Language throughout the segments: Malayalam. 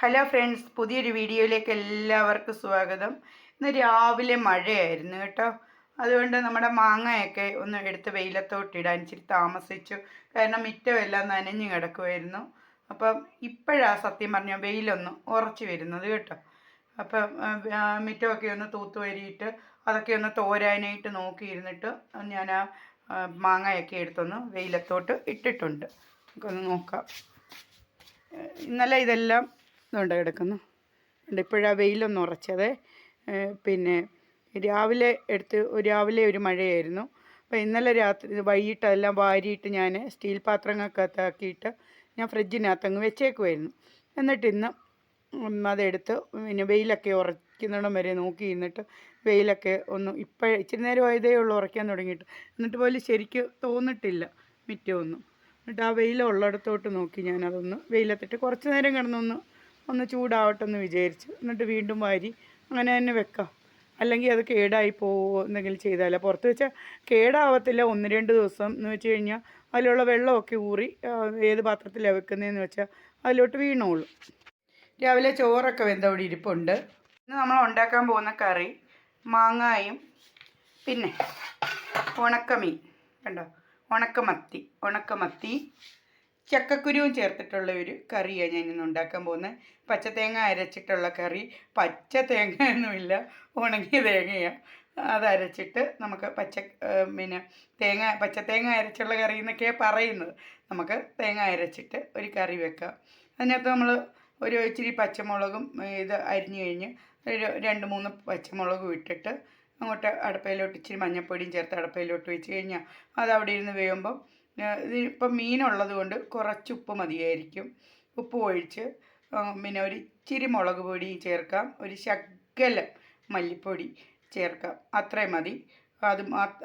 ഹലോ ഫ്രണ്ട്സ് പുതിയൊരു വീഡിയോയിലേക്ക് എല്ലാവർക്കും സ്വാഗതം. ഇന്ന് രാവിലെ മഴയായിരുന്നു കേട്ടോ. അതുകൊണ്ട് നമ്മുടെ മാങ്ങയൊക്കെ ഒന്ന് എടുത്ത് വെയിലത്തോട്ടിടാൻ ഇച്ചിരി താമസിച്ചു. കാരണം മിറ്റമെല്ലാം നനഞ്ഞു കിടക്കുമായിരുന്നു അപ്പം ഇപ്പോഴാണ് സത്യം പറഞ്ഞാൽ വെയിലൊന്ന് ഉറച്ചു വരുന്നത് കേട്ടോ. അപ്പം മിറ്റമൊക്കെ ഒന്ന് തൂത്തുവരിയിട്ട് അതൊക്കെ ഒന്ന് തോരാനായിട്ട് നോക്കിയിരുന്നിട്ട് ഞാൻ ആ, മാങ്ങയൊക്കെ എടുത്തൊന്ന് വെയിലത്തോട്ട് ഇട്ടിട്ടുണ്ട്. നമുക്കൊന്ന് നോക്കാം. ഇന്നലെ ഇതെല്ലാം ഇതുണ്ട് കിടക്കുന്നു. ഉണ്ട്. ഇപ്പോഴാ വെയിലൊന്ന് ഉറച്ചത്. പിന്നെ രാവിലെ എടുത്ത് രാവിലെ ഒരു മഴയായിരുന്നു. അപ്പോൾ ഇന്നലെ രാത്രി വൈകിട്ട് അതെല്ലാം വാരിയിട്ട് ഞാൻ സ്റ്റീൽ പാത്രങ്ങൾക്കകത്താക്കിയിട്ട് ഞാൻ ഫ്രിഡ്ജിനകത്ത് അങ്ങ് വെച്ചേക്കുമായിരുന്നു എന്നിട്ട് ഇന്ന് അതെടുത്ത് പിന്നെ വെയിലൊക്കെ ഉറയ്ക്കുന്നിടം വരെ നോക്കി ഇരുന്നിട്ട് വെയിലൊക്കെ ഒന്ന് ഇപ്പോഴേ ഇച്ചിരി നേരം ആയതേ ഉള്ളൂ ഉറയ്ക്കാൻ തുടങ്ങിയിട്ട്. എന്നിട്ട് പോലും ശരിക്കും തോന്നിട്ടില്ല മിറ്റമൊന്നും. എന്നിട്ട് ആ വെയിലുള്ളിടത്തോട്ട് നോക്കി ഞാനതൊന്ന് വെയിലത്തിട്ട് കുറച്ച് നേരം കിടന്നൊന്ന് ഒന്ന് ചൂടാവട്ടെ എന്ന് വിചാരിച്ചു എന്നിട്ട് വീണ്ടും വാരി അങ്ങനെ തന്നെ വെക്കാം. അല്ലെങ്കിൽ അത് കേടായി പോവോ എന്തെങ്കിലും ചെയ്താലോ പുറത്ത് വെച്ചാൽ കേടാവത്തില്ല. ഒന്ന് രണ്ട് ദിവസം എന്ന് വെച്ച് കഴിഞ്ഞാൽ അതിലുള്ള വെള്ളമൊക്കെ ഊറി ഏത് പാത്രത്തിലാണ് വെക്കുന്നതെന്ന് വെച്ചാൽ അതിലോട്ട് വീണോളൂ. രാവിലെ ചോറൊക്കെ വെന്തവിടെ ഇരിപ്പുണ്ട്. ഇന്ന് നമ്മൾ ഉണ്ടാക്കാൻ പോകുന്ന കറി മാങ്ങായും പിന്നെ ഉണക്കമീൻ. കണ്ടോ? ഉണക്കമത്തി. ഉണക്കമത്തി. ചക്കക്കുരുവും ചേർത്തിട്ടുള്ള ഒരു കറിയാണ് ഞാൻ ഇന്ന് ഉണ്ടാക്കാൻ പോകുന്നത്. പച്ചതേങ്ങ അരച്ചിട്ടുള്ള കറി പച്ച തേങ്ങ ഒന്നുമില്ല ഉണങ്ങിയ തേങ്ങയാണ് അത് അരച്ചിട്ട് നമുക്ക് പച്ച പിന്നെ തേങ്ങ പച്ചതേങ്ങ അരച്ചുള്ള കറി എന്നൊക്കെയാണ് പറയുന്നത്. നമുക്ക് തേങ്ങ അരച്ചിട്ട് ഒരു കറി വെക്കാം. അതിനകത്ത് നമ്മൾ ഒരു ഇച്ചിരി പച്ചമുളകും ഇത് അരിഞ്ഞു കഴിഞ്ഞ് ഒരു രണ്ട് മൂന്ന് പച്ചമുളകും ഇട്ടിട്ട് അങ്ങോട്ട് അടുപ്പയിലോട്ട് ഇച്ചിരി മഞ്ഞപ്പൊടിയും ചേർത്ത് അടുപ്പയിലോട്ട് വെച്ച് കഴിഞ്ഞാൽ അത് അവിടെ ഇരുന്ന് വേകുമ്പം ഏഹ് ഇത് ഇപ്പം മീനുള്ളത് കൊണ്ട് കുറച്ച് ഉപ്പ് മതിയായിരിക്കും. ഉപ്പ് ഒഴിച്ച് പിന്നെ ഒരു ഇച്ചിരി മുളക് പൊടി ചേർക്കാം. ഒരു ശകലം മല്ലിപ്പൊടി ചേർക്കാം. അത്രയും മതി. അത്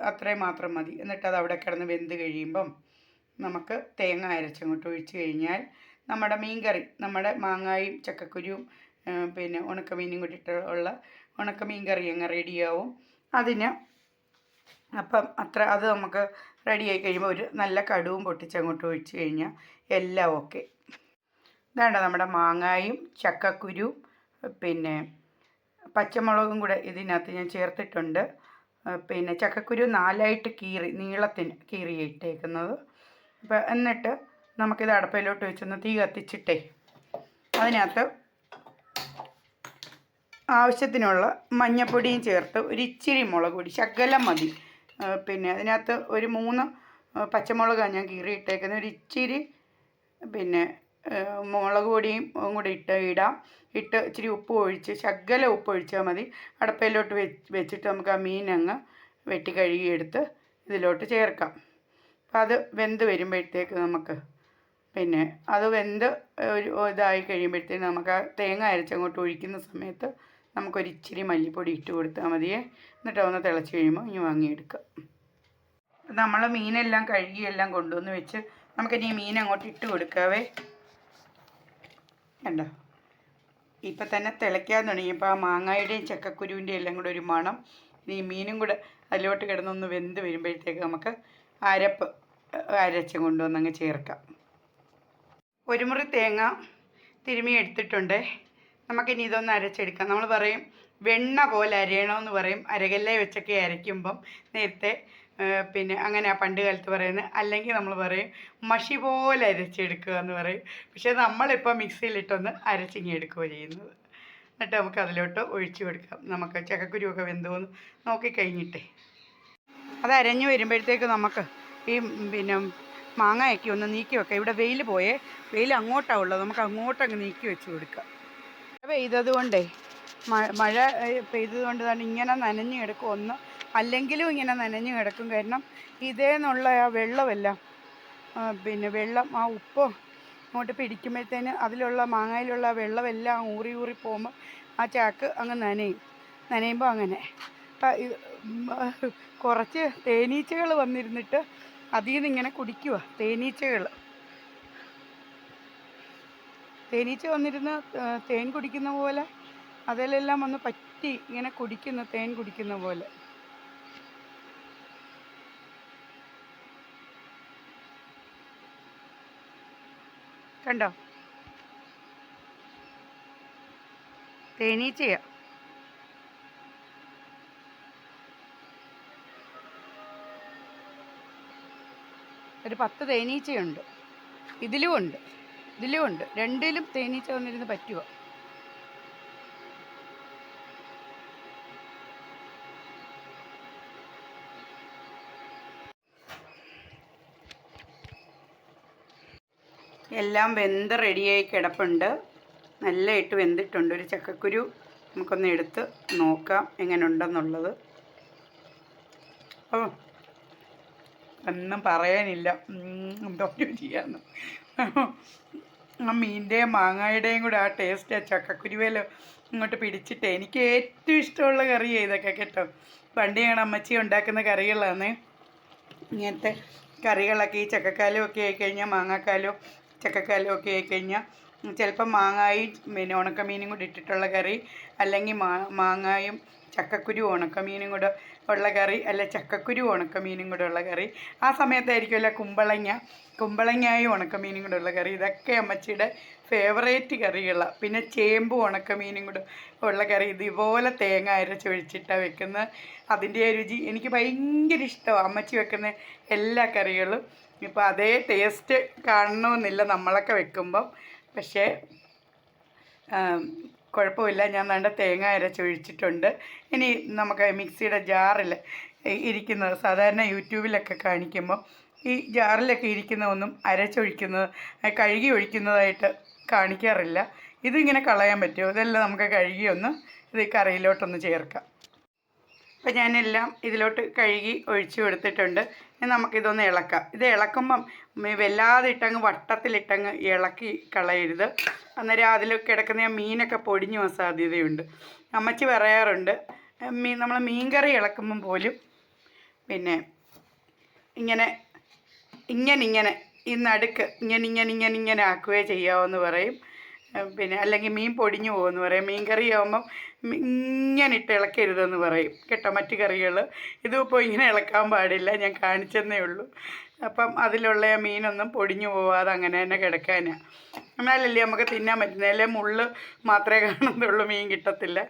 അത്രയും മാത്രം മതി. എന്നിട്ട് അത് അവിടെ കിടന്ന് വെന്ത് കഴിയുമ്പം നമുക്ക് തേങ്ങ അരച്ചങ്ങോട്ട് ഒഴിച്ച് കഴിഞ്ഞാൽ നമ്മുടെ മീൻകറി നമ്മുടെ മാങ്ങായും ചക്കക്കുരുവും പിന്നെ ഉണക്കമീനും കൂടിയിട്ട് ഉള്ള ഉണക്കമീൻ കറി അങ്ങ് റെഡിയാവും. അതിന് അപ്പം അത്ര അത് നമുക്ക് റെഡിയായി കഴിയുമ്പോൾ ഒരു നല്ല കടുവും പൊട്ടിച്ചങ്ങോട്ട് ഒഴിച്ച് കഴിഞ്ഞാൽ എല്ലാം ഓക്കെ. ഇതാണ്ട നമ്മുടെ മാങ്ങായും ചക്കക്കുരു പിന്നെ പച്ചമുളകും കൂടെ ഇതിനകത്ത് ഞാൻ ചേർത്തിട്ടുണ്ട്. പിന്നെ ചക്കക്കുരു നാലായിട്ട് കീറി നീളത്തിന് കീറി ഇട്ടേക്കുന്നത്. അപ്പം എന്നിട്ട് നമുക്കിത് അടപ്പയിലോട്ട് വെച്ചൊന്ന് തീ കത്തിച്ചിട്ടേ അതിനകത്ത് ആവശ്യത്തിനുള്ള മഞ്ഞപ്പൊടിയും ചേർത്ത് ഒരു ഇച്ചിരി മുളക് പൊടി ശകലം മതി. പിന്നെ അതിനകത്ത് ഒരു മൂന്ന് പച്ചമുളകാണ് ഞാൻ കീറിയിട്ടേക്കുന്നത്. ഒരു ഇച്ചിരി പിന്നെ മുളക് പൊടിയും കൂടി ഇട്ട് ഇടാം. ഇട്ട് ഇച്ചിരി ഉപ്പ് ഒഴിച്ച് ശകല ഉപ്പ് ഒഴിച്ചാൽ മതി. അടപ്പയിലോട്ട് വെച്ച് വെച്ചിട്ട് നമുക്ക് ആ മീൻ അങ്ങ് വെട്ടി കഴുകിയെടുത്ത് ഇതിലോട്ട് ചേർക്കാം. അപ്പം അത് വെന്ത് വരുമ്പോഴത്തേക്ക് നമുക്ക് പിന്നെ അത് വെന്ത് ഒരു ഇതായി കഴിയുമ്പോഴത്തേക്ക് നമുക്ക് ആ തേങ്ങ അരച്ചങ്ങോട്ട് ഒഴിക്കുന്ന സമയത്ത് നമുക്കൊരു ഇച്ചിരി മല്ലിപ്പൊടി ഇട്ട് കൊടുത്താൽ മതിയേ എന്നിട്ട് ഒന്ന് തിളച്ച് കഴിയുമ്പോൾ ഇനി വാങ്ങിയെടുക്കാം. നമ്മൾ മീനെല്ലാം കഴുകിയെല്ലാം കൊണ്ടുവന്ന് വെച്ച് നമുക്കിനി മീൻ അങ്ങോട്ട് ഇട്ട് കൊടുക്കാവേ. കണ്ടോ? ഇപ്പം തന്നെ തിളയ്ക്കാൻ തുടങ്ങിയപ്പോൾ ആ മാങ്ങായുടെയും ചക്കക്കുരുവിന്റെയും എല്ലാം കൂടെ ഒരു മണം. ഈ മീനും കൂടെ അതിലോട്ട് കിടന്നൊന്ന് വെന്ത് വരുമ്പോഴത്തേക്ക് നമുക്ക് അരപ്പ് അരച്ച് കൊണ്ടുവന്നങ്ങ് ചേർക്കാം. ഒരു മുറി തേങ്ങ തിരുമി എടുത്തിട്ടുണ്ട്. നമുക്കിനി ഇതൊന്ന് അരച്ചെടുക്കാം. നമ്മൾ പറയും വെണ്ണ പോലെ അരയണമെന്ന് പറയും. അരകല്ലേ വെച്ചൊക്കെ അരയ്ക്കുമ്പം നേരത്തെ പിന്നെ അങ്ങനെ പണ്ട് കാലത്ത് പറയുന്നത് അല്ലെങ്കിൽ നമ്മൾ പറയും മഷി പോലെ അരച്ചെടുക്കുക എന്ന് പറയും. പക്ഷേ നമ്മളിപ്പോൾ മിക്സിയിലിട്ടൊന്ന് അരച്ചിങ്ങി എടുക്കുകയോ ചെയ്യുന്നത്. എന്നിട്ട് നമുക്ക് അതിലോട്ട് ഒഴിച്ചു കൊടുക്കാം. നമുക്ക് ചക്കക്കുരുവൊക്കെ വെന്തോന്ന് നോക്കിക്കഴിഞ്ഞിട്ടേ അത് അരഞ്ഞു വരുമ്പോഴത്തേക്ക് നമുക്ക് ഈ പിന്നെ മാങ്ങയൊക്കെ ഒന്ന് നീക്കി വെക്കാം. ഇവിടെ വെയിൽ പോയേ വെയിൽ അങ്ങോട്ടാണ് ഉള്ളത്. നമുക്ക് അങ്ങോട്ടങ്ങ് നീക്കി വെച്ച് കൊടുക്കാം. പെയ്തത് കൊണ്ടേ മഴ മഴ പെയ്തത് കൊണ്ട് തന്നെ ഇങ്ങനെ നനഞ്ഞു കിടക്കും. ഒന്ന് അല്ലെങ്കിലും ഇങ്ങനെ നനഞ്ഞു കിടക്കും. കാരണം ഇതേന്നുള്ള ആ വെള്ളമെല്ലാം പിന്നെ വെള്ളം ആ ഉപ്പ് ഇങ്ങോട്ട് പിടിക്കുമ്പോഴത്തേന് അതിലുള്ള മാങ്ങയിലുള്ള വെള്ളമെല്ലാം ഊറി ഊറി പോകുമ്പോൾ ആ ചാക്ക് അങ്ങ് നനയും. നനയുമ്പോൾ അങ്ങനെ. കുറച്ച് തേനീച്ചകൾ വന്നിരുന്നിട്ട് അതിൽ നിന്ന് ഇങ്ങനെ കുടിക്കുക തേനീച്ചകൾ. തേനീച്ച വന്നിരുന്ന് തേൻ കുടിക്കുന്ന പോലെ അതിലെല്ലാം വന്ന് പറ്റി ഇങ്ങനെ കുടിക്കുന്ന തേൻ കുടിക്കുന്ന പോലെ. കണ്ടോ? തേനീച്ചയാ. ഒരു പത്ത് തേനീച്ചയുണ്ട്. ഇതിലും ഉണ്ട്. ഇതിലും ഉണ്ട്. രണ്ടിലും തേനീച്ച വന്നിരുന്ന് പറ്റുക എല്ലാം വെന്ത് റെഡിയായി കിടപ്പുണ്ട്. നല്ല ഇട്ട് വെന്തിട്ടുണ്ട്. ഒരു ചക്കക്കുരു നമുക്കൊന്ന് എടുത്ത് നോക്കാം എങ്ങനെ ഉണ്ടെന്നുള്ളത് ഓ ഒന്നും പറയാനില്ല. എന്തോ രുചിയാന്ന് ആ മീന്റെയും മാങ്ങയുടെയും കൂടെ ആ ടേസ്റ്റ് ആ ചക്കക്കുരുവേലോ ഇങ്ങോട്ട് പിടിച്ചിട്ട് എനിക്ക് ഏറ്റവും ഇഷ്ടമുള്ള കറി ഇതൊക്കെ കേട്ടോ? പണ്ട് അമ്മച്ചി ഉണ്ടാക്കുന്ന കറികളാണ്. ഇങ്ങനത്തെ കറികളൊക്കെ ഈ ചക്കക്കാലം ഒക്കെ ആയിക്കഴിഞ്ഞാൽ മാങ്ങാക്കാലോ ചക്കക്കാലോ ഒക്കെ ആയിക്കഴിഞ്ഞാൽ ചിലപ്പോൾ മാങ്ങായും പിന്നെ ഉണക്കമീനും കൂടി ഇട്ടിട്ടുള്ള കറി അല്ലെങ്കിൽ മാ മാങ്ങായും ചക്കക്കുരു ഉണക്കമീനും കൂടെ ഉള്ള കറി അല്ല ചക്കക്കുരു ഉണക്കമീനും കൂടെ ഉള്ള കറി. ആ സമയത്തായിരിക്കും അല്ല കുമ്പളങ്ങ കുമ്പളങ്ങായും ഉണക്കമീനും കൂടെ ഉള്ള കറി. ഇതൊക്കെ അമ്മച്ചിയുടെ ഫേവറേറ്റ് കറികളാണ് പിന്നെ ചേമ്പ് ഉണക്കമീനും കൂടെ ഉള്ള കറി. ഇതുപോലെ തേങ്ങ അരച്ച് ഒഴിച്ചിട്ടാണ് വെക്കുന്നത്. അതിന്റെ രുചി എനിക്ക് ഭയങ്കര ഇഷ്ടമാണ് അമ്മച്ചി വെക്കുന്ന എല്ലാ കറികളും. ഇപ്പോൾ അതേ ടേസ്റ്റ് കാണണമെന്നില്ല നമ്മളൊക്കെ വെക്കുമ്പം. പക്ഷേ കുഴപ്പമില്ല. ഞാൻ നല്ല തേങ്ങ അരച്ചൊഴിച്ചിട്ടുണ്ട് ഇനി നമുക്ക് മിക്സിയുടെ ജാറിൽ ഇരിക്കുന്നത് സാധാരണ യൂട്യൂബിലൊക്കെ കാണിക്കുമ്പോൾ ഈ ജാറിലൊക്കെ ഇരിക്കുന്ന ഒന്നും അരച്ചൊഴിക്കുന്നത് കഴുകി ഒഴിക്കുന്നതായിട്ട് കാണിക്കാറില്ല. ഇതിങ്ങനെ കളയാൻ പറ്റുമോ? ഇതെല്ലാം നമുക്ക് കഴുകി ഒന്ന് ഇത് കറിയിലോട്ടൊന്ന് ചേർക്കാം. അപ്പം ഞാനെല്ലാം ഇതിലോട്ട് കഴുകി ഒഴിച്ചു കൊടുത്തിട്ടുണ്ട്. ഇനി നമുക്കിതൊന്ന് ഇളക്കാം. ഇത് ഇളക്കുമ്പം വല്ലാതെ ഇട്ടങ്ങ് വട്ടത്തിലിട്ടങ്ങ് ഇളക്കി കളയരുത്. അന്നേരം അതിൽ കിടക്കുന്ന മീനൊക്കെ പൊടിഞ്ഞു പോകാൻ സാധ്യതയുണ്ട്. അമ്മച്ചി പറയാറുണ്ട് മീൻ നമ്മൾ മീൻകറി ഇളക്കുമ്പം പോലും പിന്നെ ഇങ്ങനെ ഇങ്ങനെ ഇങ്ങനെ ഈ നടുക്ക് ഇങ്ങനെ ഇങ്ങനെ ഇങ്ങനെ ചെയ്യാമെന്ന് പറയും. പിന്നെ അല്ലെങ്കിൽ മീൻ പൊടിഞ്ഞു പോകുമെന്ന് പറയും. മീൻ കറി ആകുമ്പം ഇങ്ങനെ ഇട്ട് ഇളക്കരുതെന്ന് പറയും. കേട്ടോ? മറ്റു കറികൾ ഇതിപ്പോൾ ഇങ്ങനെ ഇളക്കാൻ പാടില്ല. ഞാൻ കാണിച്ചെന്നേ ഉള്ളൂ. അപ്പം അതിലുള്ള ആ മീനൊന്നും പൊടിഞ്ഞു പോവാതെ അങ്ങനെ തന്നെ കിടക്കാനാണ് എന്നാലല്ലേ നമുക്ക് തിന്നാൻ പറ്റുന്നത് അല്ലെ മുള്ള് മാത്രമേ കാണത്തുള്ളൂ മീൻ കിട്ടത്തില്ല.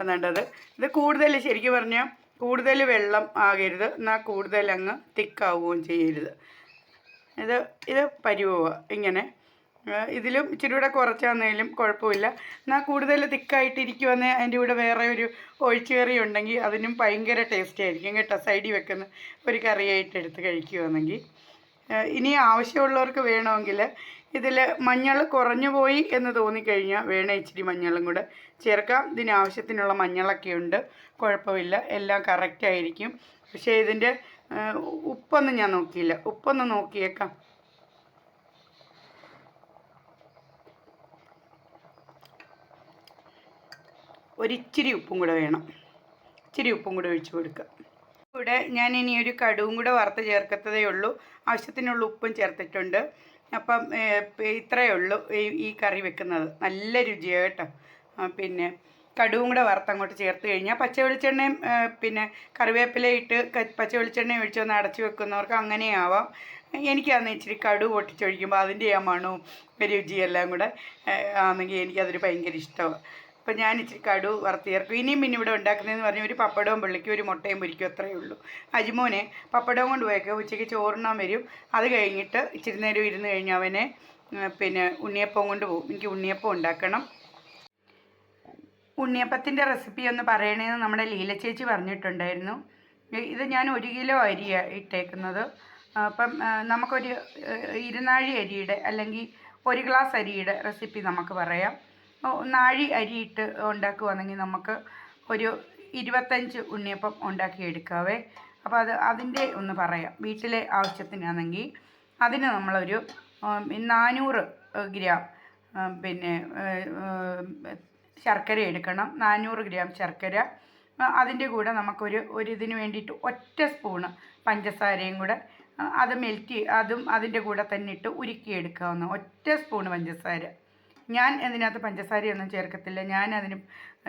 വേണ്ടത് ഇത് കൂടുതൽ ശരിക്കും പറഞ്ഞാൽ കൂടുതൽ വെള്ളം ആകരുത്. എന്നാൽ കൂടുതൽ അങ്ങ് തിക്കാവുകയും ചെയ്യരുത്. ഇത് ഇത് പരുവ ഇങ്ങനെ. ഇതിലും ഇച്ചിരി കൂടെ കുറച്ചാണെങ്കിലും കുഴപ്പമില്ല. എന്നാൽ കൂടുതൽ തിക്കായിട്ടിരിക്കുവന്നേ അതിന്റെ കൂടെ വേറെ ഒരു ഒഴിച്ചുകറി ഉണ്ടെങ്കിൽ അതിനും ഭയങ്കര ടേസ്റ്റ് ആയിരിക്കും കേട്ടോ. സൈഡിൽ വെക്കുന്ന ഒരു കറിയായിട്ട് എടുത്ത് കഴിക്കുവാണെങ്കിൽ ഇനി ആവശ്യമുള്ളവർക്ക് വേണമെങ്കിൽ ഇതിൽ മഞ്ഞൾ കുറഞ്ഞു പോയി എന്ന് തോന്നിക്കഴിഞ്ഞാൽ വേണേ ഇച്ചിരി മഞ്ഞളും കൂടെ ചേർക്കാം. ഇതിന് ആവശ്യത്തിനുള്ള മഞ്ഞളൊക്കെ ഉണ്ട്. കുഴപ്പമില്ല. എല്ലാം കറക്റ്റായിരിക്കും പക്ഷേ ഇതിന്റെ ഉപ്പൊന്നും ഞാൻ നോക്കിയില്ല. ഉപ്പൊന്ന് നോക്കിയേക്കാം. ഒരിച്ചിരി ഉപ്പും കൂടെ വേണം. ഇച്ചിരി ഉപ്പും കൂടെ ഒഴിച്ച് കൊടുക്കുക. ഇവിടെ ഞാൻ ഇനി ഒരു കടുവും കൂടെ വറുത്ത് ചേർക്കത്തതേ ഉള്ളൂ. ആവശ്യത്തിനുള്ള ഉപ്പും ചേർത്തിട്ടുണ്ട്. അപ്പം ഇത്രയേ ഉള്ളൂ ഈ കറി വെക്കുന്നത്. നല്ല രുചിയാണ് കേട്ടോ. പിന്നെ കടുവും കൂടെ വറുത്ത് അങ്ങോട്ട് ചേർത്ത് കഴിഞ്ഞാൽ പച്ച വെളിച്ചെണ്ണയും പിന്നെ കറിവേപ്പില ഇട്ട് പച്ച പച്ച വെളിച്ചെണ്ണ ഒഴിച്ചൊന്ന് അടച്ചു വെക്കുന്നവർക്ക് അങ്ങനെയാവാം. എനിക്കാന്ന് ഇച്ചിരി കടു പൊട്ടിച്ചൊഴിക്കുമ്പോൾ അതിന്റെ ആ മണവും രുചിയെല്ലാം കൂടെ ആണെങ്കിൽ എനിക്കതൊരു ഭയങ്കര ഇഷ്ടമാണ് അപ്പം ഞാൻ ഇച്ചിരി കടു വറുത്ത് ചേർക്കും ഇനിയും പിന്നെ ഇവിടെ ഉണ്ടാക്കുന്നതെന്ന് പറഞ്ഞാൽ ഒരു പപ്പടവും പുള്ളിക്കും ഒരു മുട്ടയും പൊരിക്കും അത്രയേ ഉള്ളൂ. അജിമോനെ പപ്പടവും കൊണ്ട് പോയേക്കുക ഉച്ചയ്ക്ക് ചോറുണ്ണാൻ വരും. അത് കഴിഞ്ഞിട്ട് ഇച്ചിരി നേരം ഇരുന്ന് കഴിഞ്ഞാൽ അവനെ പിന്നെ ഉണ്ണിയപ്പം കൊണ്ട് പോകും. എനിക്ക് ഉണ്ണിയപ്പം ഉണ്ടാക്കണം. ഉണ്ണിയപ്പത്തിന്റെ റെസിപ്പി ഒന്ന് പറയണേന്ന് നമ്മുടെ ലീല ചേച്ചി പറഞ്ഞിട്ടുണ്ടായിരുന്നു. ഇത് ഞാൻ ഒരു കിലോ അരി ഇട്ടേക്കുന്നത്. അപ്പം നമുക്കൊരു ഇരുന്നാഴി അരിയുടെ അല്ലെങ്കിൽ ഒരു ഗ്ലാസ് അരിയുടെ റെസിപ്പി നമുക്ക് പറയാം. നാഴി അരിയിട്ട് ഉണ്ടാക്കുവാണെങ്കിൽ നമുക്ക് ഒരു ഇരുപത്തഞ്ച് ഉണ്ണിയപ്പം ഉണ്ടാക്കി എടുക്കാവേ അപ്പോൾ അത് അതിന്റെ ഒന്ന് പറയാം. വീട്ടിലെ ആവശ്യത്തിനാണെങ്കിൽ അതിന് നമ്മളൊരു നാനൂറ് ഗ്രാം പിന്നെ ശർക്കര എടുക്കണം. നാനൂറ് ഗ്രാം ശർക്കര. അതിന്റെ കൂടെ നമുക്കൊരു ഒരു ഇതിന് വേണ്ടിയിട്ട് ഒറ്റ സ്പൂണ് പഞ്ചസാരയും കൂടെ അത് മെൽറ്റ് അതും അതിന്റെ കൂടെ തന്നെ ഇട്ട് ഉരുക്കിയെടുക്കാവുന്ന ഒറ്റ സ്പൂണ് പഞ്ചസാര. ഞാൻ ഇതിനകത്ത് പഞ്ചസാരയൊന്നും ചേർക്കത്തില്ല. ഞാൻ അതിന്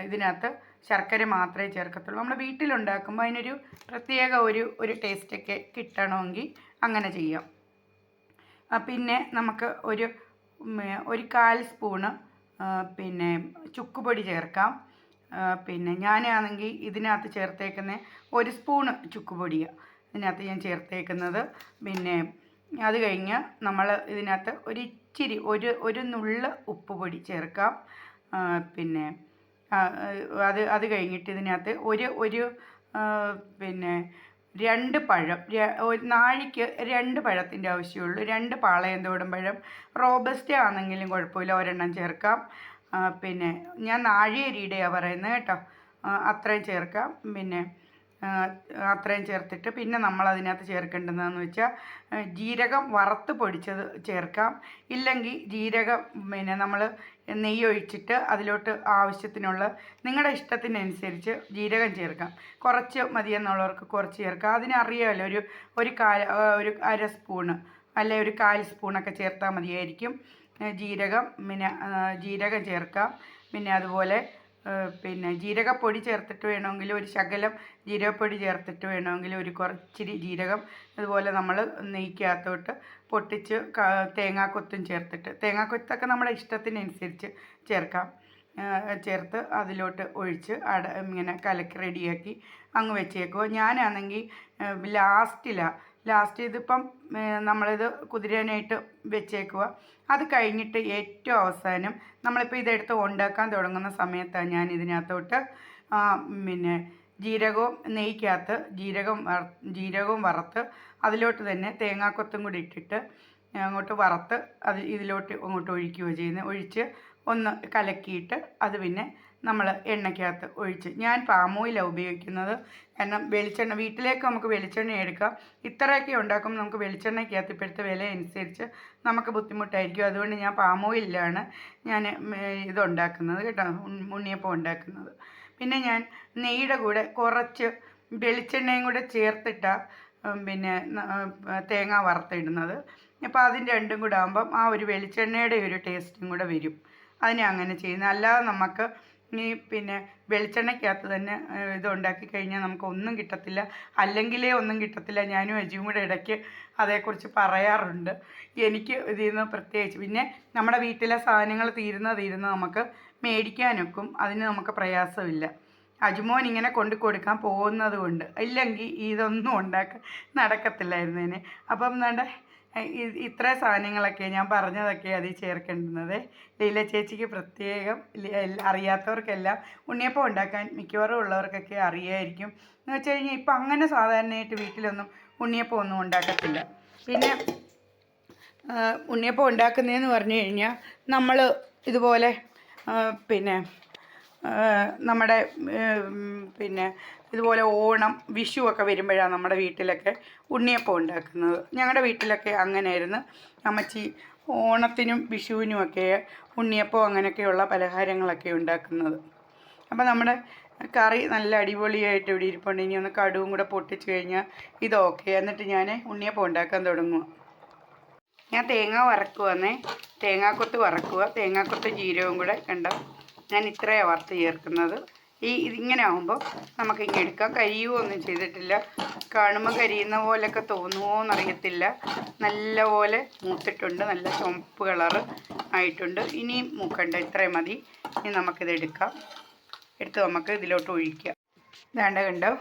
ഇതിനകത്ത് ശർക്കര മാത്രമേ ചേർക്കത്തുള്ളൂ. നമ്മൾ വീട്ടിലുണ്ടാക്കുമ്പോൾ അതിനൊരു പ്രത്യേക ഒരു ഒരു ടേസ്റ്റൊക്കെ കിട്ടണമെങ്കിൽ അങ്ങനെ ചെയ്യാം. പിന്നെ നമുക്ക് ഒരു ഒരു കാൽ സ്പൂണ് പിന്നെ ചുക്കുപൊടി ചേർക്കാം. പിന്നെ ഞാനാണെങ്കിൽ ഇതിനകത്ത് ചേർത്തേക്കുന്ന ഒരു സ്പൂണ് ചുക്കുപൊടിയാണ് ഇതിനകത്ത് ഞാൻ ചേർത്തേക്കുന്നത്. പിന്നെ അത് കഴിഞ്ഞ് നമ്മൾ ഇതിനകത്ത് ഒരു ഇച്ചിരി ഒരു ഒരു നുള്ള ഉപ്പ് പൊടി ചേർക്കാം. പിന്നെ അത് അത് കഴിഞ്ഞിട്ട് ഇതിനകത്ത് ഒരു ഒരു പിന്നെ രണ്ട് പഴം നാഴിക്ക് രണ്ട് പഴത്തിന്റെ ആവശ്യമുള്ളൂ. രണ്ട് പാളയന്തോടും പഴം. റോബസ്റ്റ ആണെങ്കിലും കുഴപ്പമില്ല ഒരെണ്ണം ചേർക്കാം. പിന്നെ ഞാൻ നാഴിയരിയുടെയാണ് പറയുന്നത് കേട്ടോ. അത്രയും ചേർക്കാം. പിന്നെ അത്രയും ചേർത്തിട്ട് പിന്നെ നമ്മൾ അതിനകത്ത് ചേർക്കേണ്ടതെന്ന് വെച്ചാൽ ജീരകം വറുത്ത് പൊടിച്ചത് ചേർക്കാം. ഇല്ലെങ്കിൽ ജീരകം പിന്നെ നമ്മൾ നെയ്യ് ഒഴിച്ചിട്ട് അതിലോട്ട് ആവശ്യത്തിനുള്ള നിങ്ങളുടെ ഇഷ്ടത്തിനനുസരിച്ച് ജീരകം ചേർക്കാം. കുറച്ച് മതിയെന്നുള്ളവർക്ക് കുറച്ച് ചേർക്കാം. അതിനറിയാമല്ലോ ഒരു ഒരു കാൽ ഒരു അര സ്പൂണ് അല്ലെ ഒരു കാൽ സ്പൂണൊക്കെ ചേർത്താൽ മതിയായിരിക്കും. ജീരകം പിന്നെ ജീരകം ചേർക്കാം. പിന്നെ അതുപോലെ പിന്നെ ജീരകപ്പൊടി ചേർത്തിട്ട് വേണമെങ്കിൽ ഒരു ശകലം ജീരകപ്പൊടി ചേർത്തിട്ട് വേണമെങ്കിൽ ഒരു കുറച്ചിരി ജീരകം അതുപോലെ നമ്മൾ നെയ്ക്കകത്തോട്ട് പൊട്ടിച്ച് തേങ്ങാക്കൊത്തും ചേർത്തിട്ട്. തേങ്ങാക്കൊത്തൊക്കെ നമ്മുടെ ഇഷ്ടത്തിനനുസരിച്ച് ചേർക്കാം. ചേർത്ത് അതിലോട്ട് ഒഴിച്ച് അട ഇങ്ങനെ കലക്കി റെഡിയാക്കി അങ്ങ് വെച്ചേക്കുക. ഞാനാണെങ്കിൽ ലാസ്റ്റിലാണ് ലാസ്റ്റ് ഇതിപ്പം നമ്മളിത് കുതിരാനായിട്ട് വെച്ചേക്കുക അത് കഴിഞ്ഞിട്ട് ഏറ്റവും അവസാനം നമ്മളിപ്പോൾ ഇതെടുത്ത് ഉണ്ടാക്കാൻ തുടങ്ങുന്ന സമയത്താണ് ഞാൻ ഇതിനകത്തോട്ട് പിന്നെ ജീരകവും നെയ്ക്കകത്ത് ജീരകം ജീരകവും വറുത്ത് അതിലോട്ട് തന്നെ തേങ്ങാക്കൊത്തും കൂടി ഇട്ടിട്ട് അങ്ങോട്ട് വറുത്ത് അത് ഇതിലോട്ട് അങ്ങോട്ട് ഒഴിക്കുകയോ ചെയ്യുന്നത് ഒഴിച്ച് ഒന്ന് കലക്കിയിട്ട് അത് പിന്നെ നമ്മൾ എണ്ണയ്ക്കകത്ത് ഒഴിച്ച്. ഞാൻ പാം ഓയിലാണ് ഉപയോഗിക്കുന്നത്. കാരണം വെളിച്ചെണ്ണ വീട്ടിലേക്ക് നമുക്ക് വെളിച്ചെണ്ണ എടുക്കാം. ഇത്രയൊക്കെ ഉണ്ടാക്കുമ്പോൾ നമുക്ക് വെളിച്ചെണ്ണയ്ക്കകത്ത് ഇപ്പോഴത്തെ വില അനുസരിച്ച് നമുക്ക് ബുദ്ധിമുട്ടായിരിക്കും. അതുകൊണ്ട് ഞാൻ പാം ഓയിലാണ് ഞാൻ ഇതുണ്ടാക്കുന്നത് കേട്ടോ. ഉണ്ണിയപ്പം ഉണ്ടാക്കുന്നത്. പിന്നെ ഞാൻ നെയ്യുടെ കൂടെ കുറച്ച് വെളിച്ചെണ്ണയും കൂടെ ചേർത്തിട്ട പിന്നെ തേങ്ങ വറുത്തിടുന്നത്. അപ്പോൾ അതിന്റെ രണ്ടും കൂടെ ആകുമ്പം ആ ഒരു വെളിച്ചെണ്ണയുടെ ഒരു ടേസ്റ്റും കൂടെ വരും. അതിനെ അങ്ങനെ ചെയ്യുന്നത്. അല്ലാതെ നമുക്ക് ഈ പിന്നെ വെളിച്ചെണ്ണയ്ക്കകത്ത് തന്നെ ഇത് ഉണ്ടാക്കി കഴിഞ്ഞാൽ നമുക്ക് ഒന്നും കിട്ടത്തില്ല. അല്ലെങ്കിലേ ഒന്നും കിട്ടത്തില്ല. ഞാനും അജിയും കൂടെ ഇടയ്ക്ക് അതേക്കുറിച്ച് പറയാറുണ്ട്. എനിക്ക് ഇതിൽ നിന്ന് പ്രത്യേകിച്ച് പിന്നെ നമ്മുടെ വീട്ടിലെ സാധനങ്ങൾ തീരുന്ന തീരുന്ന നമുക്ക് മേടിക്കാനൊക്കും അതിന് നമുക്ക് പ്രയാസമില്ല. അജുമോൻ ഇങ്ങനെ കൊണ്ടു കൊടുക്കാൻ പോകുന്നത് കൊണ്ട് ഇല്ലെങ്കിൽ ഇതൊന്നും ഉണ്ടാക്കാൻ നടക്കത്തില്ലായിരുന്നേനെ അപ്പം എന്താണ്ട് ഇത്ര സാധനങ്ങളൊക്കെ ഞാൻ പറഞ്ഞതൊക്കെ അതിൽ ചേർക്കേണ്ടുന്നത് ലീല ചേച്ചിക്ക് പ്രത്യേകം അറിയാത്തവർക്കെല്ലാം ഉണ്ണിയപ്പം ഉണ്ടാക്കാൻ മിക്കവാറും ഉള്ളവർക്കൊക്കെ അറിയായിരിക്കും. എന്ന് വെച്ച് കഴിഞ്ഞാൽ ഇപ്പം അങ്ങനെ സാധാരണയായിട്ട് വീട്ടിലൊന്നും ഉണ്ണിയപ്പം ഒന്നും ഉണ്ടാക്കത്തില്ല. പിന്നെ ഉണ്ണിയപ്പം ഉണ്ടാക്കുന്നതെന്ന് പറഞ്ഞു കഴിഞ്ഞാൽ നമ്മൾ ഇതുപോലെ പിന്നെ നമ്മുടെ പിന്നെ ഇതുപോലെ ഓണം വിഷു ഒക്കെ വരുമ്പോഴാണ് നമ്മുടെ വീട്ടിലൊക്കെ ഉണ്ണിയപ്പം ഉണ്ടാക്കുന്നത്. ഞങ്ങളുടെ വീട്ടിലൊക്കെ അങ്ങനെയായിരുന്നു. അമ്മച്ചി ഓണത്തിനും വിഷുവിനുമൊക്കെ ഉണ്ണിയപ്പം അങ്ങനെയൊക്കെയുള്ള പലഹാരങ്ങളൊക്കെ ഉണ്ടാക്കുന്നത്. അപ്പോൾ നമ്മുടെ കറി നല്ല അടിപൊളിയായിട്ട് ഇവിടെ ഇരിപ്പുണ്ട്. ഇനി ഒന്ന് കടുവും കൂടെ പൊട്ടിച്ച് കഴിഞ്ഞാൽ ഇതൊക്കെ എന്നിട്ട് ഞാൻ ഉണ്ണിയപ്പം ഉണ്ടാക്കാൻ തുടങ്ങുക ഞാൻ തേങ്ങ വറക്കുവന്നേ. തേങ്ങാക്കൊത്ത് വറക്കുക തേങ്ങാക്കൊത്ത് ജീരകവും കൂടെ കണ്ട? ഞാൻ ഇത്രയാണ് വറുത്ത് ചേർക്കുന്നത്. ഈ ഇതിങ്ങനെ ആകുമ്പോൾ നമുക്ക് ഇങ്ങനെ എടുക്കാം. കരിയുമോ ഒന്നും ചെയ്തിട്ടില്ല. കാണുമ്പോൾ കരിയുന്ന പോലെയൊക്കെ തോന്നുമോ എന്നറിയത്തില്ല നല്ല പോലെ മൂത്തിട്ടുണ്ട്. നല്ല ചുമപ്പ് കളറ് ആയിട്ടുണ്ട്. ഇനിയും മൂക്കണ്ട. ഇത്രയും മതി. ഇനി നമുക്കിത് എടുക്കാം. എടുത്ത് നമുക്ക് ഇതിലോട്ട് ഒഴിക്കാം. വേണ്ട കണ്ടോ?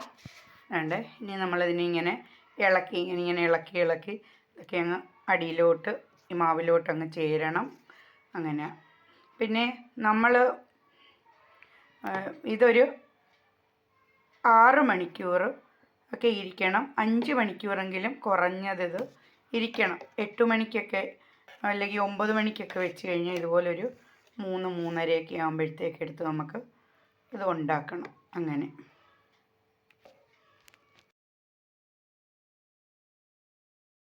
വേണ്ട ഇനി നമ്മളിതിനെ ഇങ്ങനെ ഇളക്കി ഇങ്ങനെ ഇങ്ങനെ ഇളക്കി ഇളക്കി ഇതൊക്കെ അങ്ങ് അടിയിലോട്ട് ഈ മാവിലോട്ട് അങ്ങ് ചേരണം. അങ്ങനെ പിന്നെ നമ്മൾ ഇതൊരു ആറ് മണിക്കൂർ ഒക്കെ ഇരിക്കണം. അഞ്ച് മണിക്കൂറെങ്കിലും കുറഞ്ഞത് ഇത് ഇരിക്കണം. എട്ട് മണിക്കൊക്കെ അല്ലെങ്കിൽ ഒമ്പത് മണിക്കൊക്കെ വെച്ച് കഴിഞ്ഞാൽ ഇതുപോലൊരു മൂന്ന് മൂന്നരയൊക്കെ ആകുമ്പോഴത്തേക്ക് എടുത്ത് നമുക്ക് ഇത് ഉണ്ടാക്കണം. അങ്ങനെ.